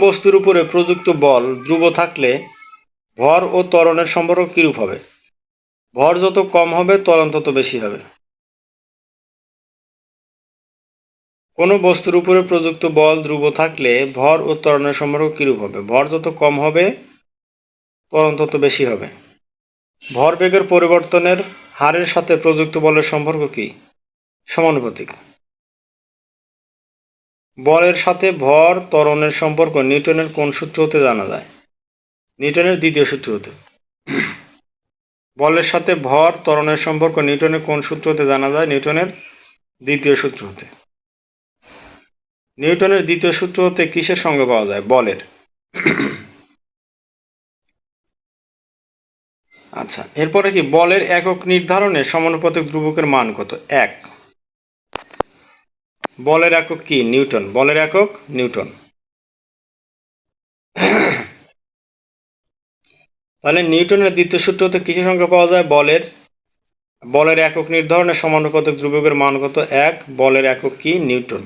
বস্তুর উপরে প্রযুক্ত বল ধ্রুব থাকলে ভর ও ত্বরণের সম্পর্ক কিরূপ হবে? ভর যত কম হবে, ত্বরণ তত বেশি হবে। কোনো বস্তুর উপরে প্রযুক্ত বল ধ্রুব থাকলে ভর ও ত্বরণের সম্পর্ক কিরূপ হবে? ভর যত কম হবে, ত্বরণ তত বেশি হবে। ভরবেগের পরিবর্তনের হারের সাথে প্রযুক্ত বলের সম্পর্ক কি? সমানুপাতিক। বলের সাথে ভর ত্বরণের সম্পর্ক নিউটনের কোন সূত্র হতে জানা যায়? নিউটনের দ্বিতীয় সূত্র হতে। বলের সাথে ভর ত্বরণের সম্পর্ক নিউটনের কোন সূত্র হতে জানা যায়? নিউটনের দ্বিতীয় সূত্র হতে। নিউটনের দ্বিতীয় সূত্র হতে কিসের সঙ্গে পাওয়া যায়? বলের। আচ্ছা এরপরে কি? বলের একক নির্ধারণে সমানুপাতিক ধ্রুবকের মান কত? এক। বলের একক কি? নিউটন। বলের একক নিউটন। তাহলে নিউটনের দ্বিতীয় সূত্র হতে কিছু সংখ্যা পাওয়া যায়? বলের। বলের একক নির্ধারণে সমানুপাতক দ্রুবকের মান কত? এক। বলের একক কি? নিউটন।